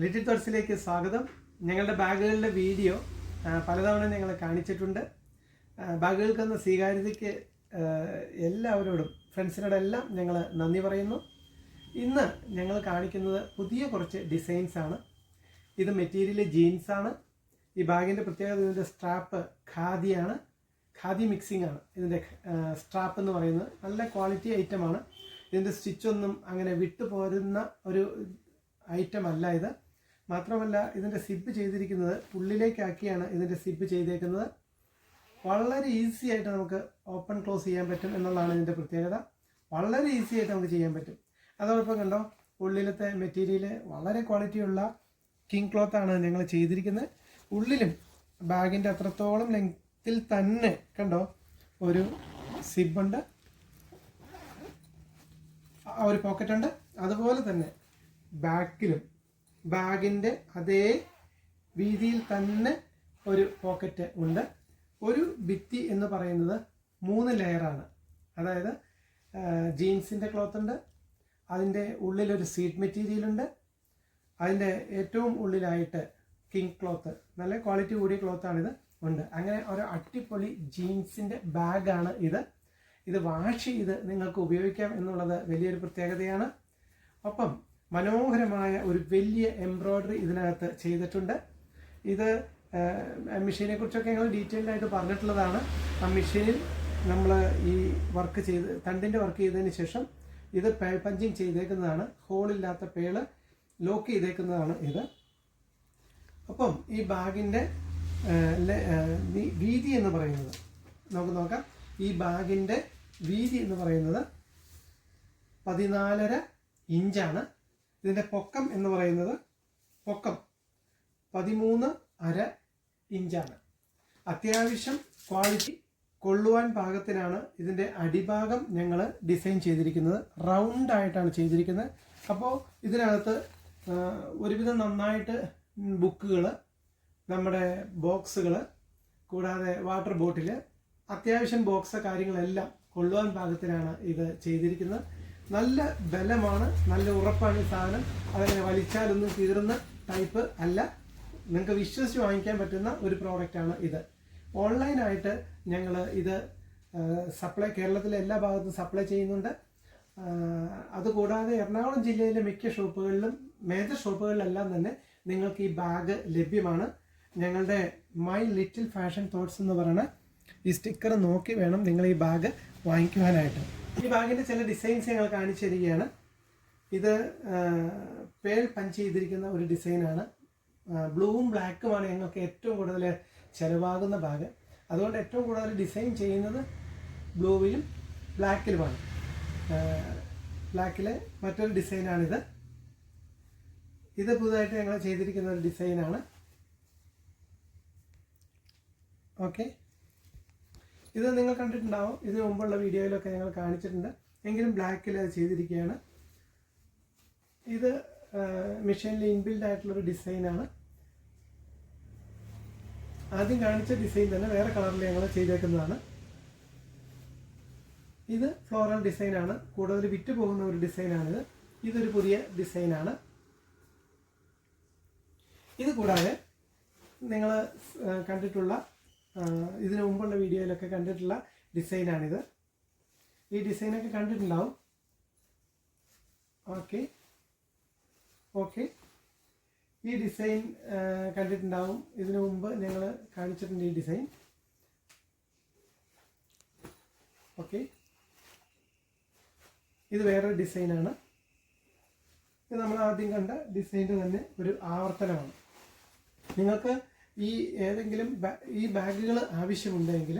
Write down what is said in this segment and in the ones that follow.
Little തോട്ട്സിലേക്ക് സ്വാഗതം. ഞങ്ങളുടെ ബാഗുകളുടെ video പലതവണ ഞങ്ങൾ കാണിച്ചിട്ടുണ്ട്. ബാഗുകൾക്ക് എന്ന സ്വീകാര്യതയ്ക്ക് എല്ലാവരോടും ഫ്രണ്ട്സിനോടെല്ലാം ഞങ്ങൾ നന്ദി പറയുന്നു. ഇന്ന് ഞങ്ങൾ കാണിക്കുന്നത് പുതിയ കുറച്ച് ഡിസൈൻസ് ആണ്. ഇത് മെറ്റീരിയൽ ജീൻസ് ആണ്. ഈ ബാഗിന്റെ പ്രത്യേകത ഇതിന്റെ സ്ട്രാപ്പ് ഖാദിയാണ്. ഖാദി മിക്സിംഗ് ആണ്. ഇതിന്റെ സ്ട്രാപ്പ് എന്ന് പറയുന്നത് നല്ല ക്വാളിറ്റി ഐറ്റമാണ് ഇതിന്റെ സ്റ്റിച്ചൊന്നും അങ്ങനെ വിട്ടു പോരുന്ന ഒരു ഐറ്റം അല്ല ഇത്. മാത്രമല്ല ഇതിന്റെ സിപ്പ് ചെയ്തിരിക്കുന്നത് ഉള്ളിലേക്കാക്കിയാണ് ഇതിന്റെ സിപ്പ് ചെയ്തേക്കുന്നത്. വളരെ ഈസി ആയിട്ട് നമുക്ക് ഓപ്പൺ ക്ലോസ് ചെയ്യാൻ പറ്റും എന്നുള്ളതാണ് ഇതിന്റെ പ്രത്യേകത. വളരെ ഈസി ആയിട്ട് നമുക്ക് ചെയ്യാൻ പറ്റും. അതോടൊപ്പം കണ്ടോ ഉള്ളിലത്തെ മെറ്റീരിയൽ വളരെ ക്വാളിറ്റിയുള്ള കിങ് ആണ് ഞങ്ങൾ ചെയ്തിരിക്കുന്നത്. ഉള്ളിലും ബാഗിന്റെ അത്രത്തോളം ലെങ്ത്തിൽ തന്നെ കണ്ടോ ഒരു സിബുണ്ട് ഒരു പോക്കറ്റ് ഉണ്ട്. അതുപോലെ തന്നെ ബാക്കിലും ബാഗിന്റെ അതേ വീതിയിൽ തന്നെ ഒരു പോക്കറ്റ് ഉണ്ട്. ഒരു ഭിത്തി എന്ന് പറയുന്നത് മൂന്ന് ലെയറാണ് അതായത് ജീൻസിന്റെ ക്ലോത്ത് ഉണ്ട് അതിന്റെ ഉള്ളിലൊരു സീറ്റ് മെറ്റീരിയൽ ഉണ്ട് അതിന്റെ ഏറ്റവും ഉള്ളിലായിട്ട് കിങ് ക്ലോത്ത് നല്ല ക്വാളിറ്റി കൂടിയ ക്ലോത്താണിത് ഉണ്ട്. അങ്ങനെ ഒരു അട്ടിപ്പൊളി ജീൻസിന്റെ ബാഗാണ് ഇത്. ഇത് വാഷ് ചെയ്ത് നിങ്ങൾക്ക് ഉപയോഗിക്കാം എന്നുള്ളത് വലിയൊരു പ്രത്യേകതയാണ്. ഒപ്പം മനോഹരമായ ഒരു വലിയ എംബ്രോയ്ഡറി ഇതിനകത്ത് ചെയ്തിട്ടുണ്ട്. ഇത് മെഷീനെ കുറിച്ചൊക്കെ ഞങ്ങൾ ഡീറ്റെയിൽഡ് ആയിട്ട് പറഞ്ഞിട്ടുള്ളതാണ്. ആ മെഷീനിൽ നമ്മൾ ഈ വർക്ക് ചെയ്ത് തണ്ടിന്റെ വർക്ക് ചെയ്തതിന് ശേഷം ഇത് പഞ്ചിങ് ചെയ്തേക്കുന്നതാണ്. ഹോളില്ലാത്ത പേൾ ലോക്ക് ചെയ്തേക്കുന്നതാണ് ഇത്. അപ്പം ഈ ബാഗിന്റെ വീതി എന്ന് പറയുന്നത് നമുക്ക് നോക്കാം. ഈ ബാഗിന്റെ വീതി എന്ന് പറയുന്നത് പതിനാലര ഇഞ്ചാണ്. ഇതിന്റെ പൊക്കം എന്ന് പറയുന്നത് പൊക്കം. പതിമൂന്ന് അര ഇഞ്ചാണ്. അത്യാവശ്യം ക്വാളിറ്റി കൊള്ളുവാൻ പാകത്തിനാണ് ഇതിന്റെ അടിഭാഗം ഞങ്ങൾ ഡിസൈൻ ചെയ്തിരിക്കുന്നത്. റൗണ്ട് ആയിട്ടാണ് ചെയ്തിരിക്കുന്നത്. അപ്പോൾ ഇതിനകത്ത് ഒരുവിധം നന്നായിട്ട് ബുക്കുകൾ നമ്മുടെ ബോക്സുകൾ കൂടാതെ വാട്ടർ ബോട്ടിൽ അത്യാവശ്യം ബോക്സ് കാര്യങ്ങളെല്ലാം കൊള്ളുവാൻ പാകത്തിനാണ് ഇത് ചെയ്തിരിക്കുന്നത്. നല്ല ബലമാണ് നല്ല ഉറപ്പാണ് ഈ സാധനം. അതങ്ങനെ വലിച്ചാലൊന്നും കീറുന്ന ടൈപ്പ് അല്ല. നിങ്ങൾക്ക് വിശ്വസിച്ച് വാങ്ങിക്കാൻ പറ്റുന്ന ഒരു പ്രോഡക്റ്റാണ് ഇത്. ഓൺലൈനായിട്ട് ഞങ്ങൾ ഇത് സപ്ലൈ കേരളത്തിലെ എല്ലാ ഭാഗത്തും സപ്ലൈ ചെയ്യുന്നുണ്ട്. അതുകൂടാതെ എറണാകുളം ജില്ലയിലെ മിക്ക ഷോപ്പുകളിലും മേജർ ഷോപ്പുകളിലെല്ലാം തന്നെ നിങ്ങൾക്ക് ഈ ബാഗ് ലഭ്യമാണ്. ഞങ്ങളുടെ മൈ ലിറ്റിൽ ഫാഷൻ തോട്ട്സ് എന്ന് പറയുന്ന ഈ സ്റ്റിക്കർ നോക്കി വേണം നിങ്ങൾ ഈ ബാഗ് വാങ്ങിക്കുവാനായിട്ട്. ഈ ബാഗിന്റെ ചില ഡിസൈൻസ് ഞങ്ങൾ കാണിച്ചു തരികയാണ് ഇത് പേൾ പഞ്ച് ചെയ്തിരിക്കുന്ന ഒരു ഡിസൈനാണ്. ബ്ലൂവും ബ്ലാക്കുമാണ് ഞങ്ങൾക്ക് ഏറ്റവും കൂടുതൽ ചിലവാകുന്ന ബാഗ്. അതുകൊണ്ട് ഏറ്റവും കൂടുതൽ ഡിസൈൻ ചെയ്യുന്നത് ബ്ലൂവിലും ബ്ലാക്കിലുമാണ്. ബ്ലാക്കിലെ മറ്റൊരു ഡിസൈനാണിത്. ഇത് പുതുതായിട്ട് ഞങ്ങൾ ചെയ്തിരിക്കുന്ന ഒരു ഡിസൈനാണ്. ഓക്കെ. ഇത് നിങ്ങൾ കണ്ടിട്ടുണ്ടാവും. ഇതിനു മുമ്പുള്ള വീഡിയോയിലൊക്കെ ഞങ്ങൾ കാണിച്ചിട്ടുണ്ട്. എങ്കിലും ബ്ലാക്കിൽ അത് ചെയ്തിരിക്കുകയാണ്. ഇത് മെഷീനിൽ ഇൻബിൽഡ് ആയിട്ടുള്ളൊരു ഡിസൈനാണ് ആദ്യം കാണിച്ച ഡിസൈൻ തന്നെ വേറെ കളറിൽ ഞങ്ങൾ ചെയ്തേക്കുന്നതാണ്. ഇത് ഫ്ലോറൽ ഡിസൈനാണ് കൂടുതൽ വിറ്റ് പോകുന്ന ഒരു ഡിസൈനാണിത് ഇതൊരു പുതിയ ഡിസൈനാണ് ഇത് കൂടാതെ നിങ്ങൾ കണ്ടിട്ടുള്ള ഇതിനു മുമ്പുള്ള വീഡിയോയിലൊക്കെ കണ്ടിട്ടുള്ള ഡിസൈനാണിത്. ഈ ഡിസൈനൊക്കെ കണ്ടിട്ടുണ്ടാവും. ഓക്കെ. ഓക്കെ. ഈ ഡിസൈൻ കണ്ടിട്ടുണ്ടാവും. ഇതിനു മുമ്പ് ഞങ്ങൾ കാണിച്ചിട്ടുണ്ട് ഈ ഡിസൈൻ. ഓക്കെ. ഇത് വേറൊരു ഡിസൈനാണ്. ഇത് നമ്മൾ ആദ്യം കണ്ട ഡിസൈന്റെ തന്നെ ഒരു ആവർത്തനമാണ്. നിങ്ങൾക്ക് ഈ ഏതെങ്കിലും ഈ ബാഗുകൾ ആവശ്യമുണ്ടെങ്കിൽ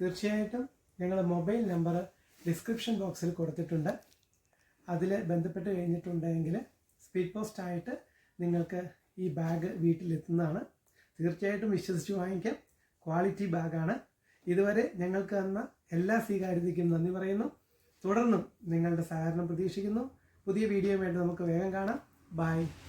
തീർച്ചയായിട്ടും ഞങ്ങളുടെ മൊബൈൽ നമ്പർ ഡിസ്ക്രിപ്ഷൻ ബോക്സിൽ കൊടുത്തിട്ടുണ്ട്. അതിൽ ബന്ധപ്പെട്ട് കഴിഞ്ഞിട്ടുണ്ടെങ്കിൽ സ്പീഡ് പോസ്റ്റ് ആയിട്ട് നിങ്ങൾക്ക് ഈ ബാഗ് വീട്ടിലെത്തുന്നതാണ്. തീർച്ചയായിട്ടും വിശ്വസിച്ച് വാങ്ങിക്കാം. ക്വാളിറ്റി ബാഗാണ്. ഇതുവരെ ഞങ്ങൾക്ക് തന്ന എല്ലാ സ്വീകാര്യതയ്ക്കും നന്ദി പറയുന്നു. തുടർന്നും നിങ്ങളുടെ സഹകരണം പ്രതീക്ഷിക്കുന്നു. പുതിയ വീഡിയോയുമായിട്ട് നമുക്ക് വേഗം കാണാം. ബൈ.